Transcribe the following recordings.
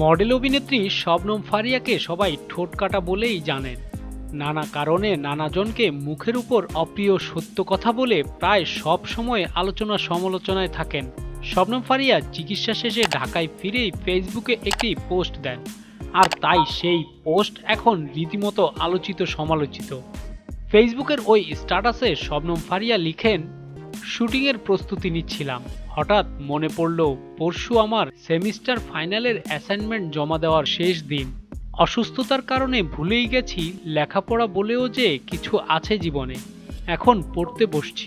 Model অভিনেত্রী শবনম ফারিয়াকে সবাই ঠোঁট কাটা বলেই জানেন। নানা কারণে নানাজনকে মুখের উপর অপ্রিয় সত্য কথা বলে প্রায় সব সময় আলোচনা সমালোচনায় থাকেন। শবনম ফারিয়া চিকিৎসা শেষে ঢাকায় ফিরেই ফেসবুকে একটি পোস্ট দেন। আর তাই সেই পোস্ট এখন রীতিমতো আলোচিত সমালোচিত ফেসবুকের ওই স্ট্যাটাসে শবনম ফারিয়া লিখেন শুটিংয়ের প্রস্তুতি নিচ্ছিলাম। হঠাৎ মনে পড়ল, পরশু আমার সেমিস্টার ফাইনালের অ্যাসাইনমেন্ট জমা দেওয়ার শেষ দিন। অসুস্থতার কারণে ভুলেই গেছি লেখাপড়া বলেও যে কিছু আছে জীবনে। এখন পড়তে বসছি।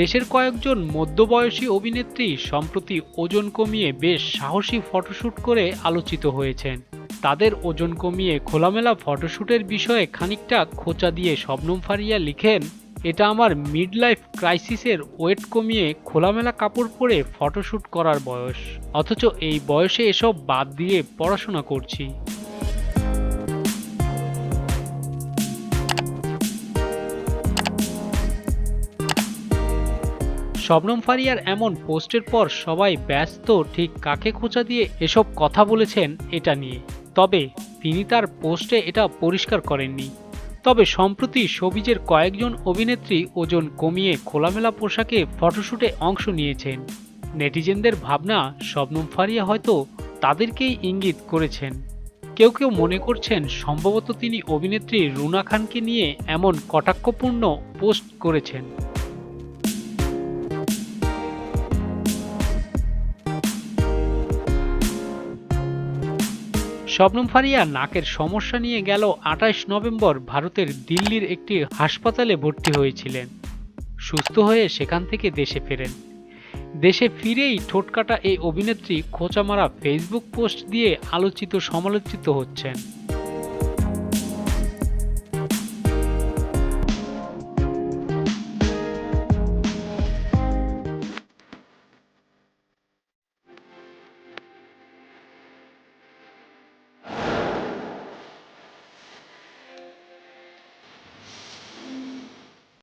দেশের কয়েকজন মধ্যবয়সী অভিনেত্রী সম্প্রতি ওজন কমিয়ে বেশ সাহসী ফটোশ্যুট করে আলোচিত হয়েছেন। তাদের ওজন কমিয়ে খোলামেলা ফটোশ্যুটের বিষয়ে খানিকটা খোঁচা দিয়ে শবনম ফারিয়া লিখেন, এটা আমার মিড লাইফ ক্রাইসিসের ওয়েট কমিয়ে খোলামেলা কাপড় পরে ফটোশ্যুট করার বয়স। অথচ এই বয়সে এসব বাদ দিয়ে পড়াশোনা করছি। শবনম ফারিয়ার এমন পোস্টের পর সবাই ব্যস্ত, ঠিক কাকে খোঁচা দিয়ে এসব কথা বলেছেন এটা নিয়ে। তবে তিনি তার পোস্টে এটা পরিষ্কার করেননি। তবে সম্প্রতি সবিজের কয়েকজন অভিনেত্রী ওজন কমিয়ে খোলামেলা পোশাকে ফটোশ্যুটে অংশ নিয়েছেন। নেটিজেনদের ভাবনা, শবনম ফারিয়া হয়তো তাদেরকেই ইঙ্গিত করেছেন। কেউ কেউ মনে করছেন সম্ভবত তিনি অভিনেত্রী রুনা খানকে নিয়ে এমন কটাক্ষপূর্ণ পোস্ট করেছেন। শবনম ফারিয়া নাকের সমস্যা নিয়ে গেল আঠাশ নভেম্বর ভারতের দিল্লির একটি হাসপাতালে ভর্তি হয়েছিলেন। সুস্থ হয়ে সেখান থেকে দেশে ফেরেন। দেশে ফিরেই ঠোঁটকাটা এই অভিনেত্রী খোঁচামারা ফেসবুক পোস্ট দিয়ে আলোচিত সমালোচিত হচ্ছেন।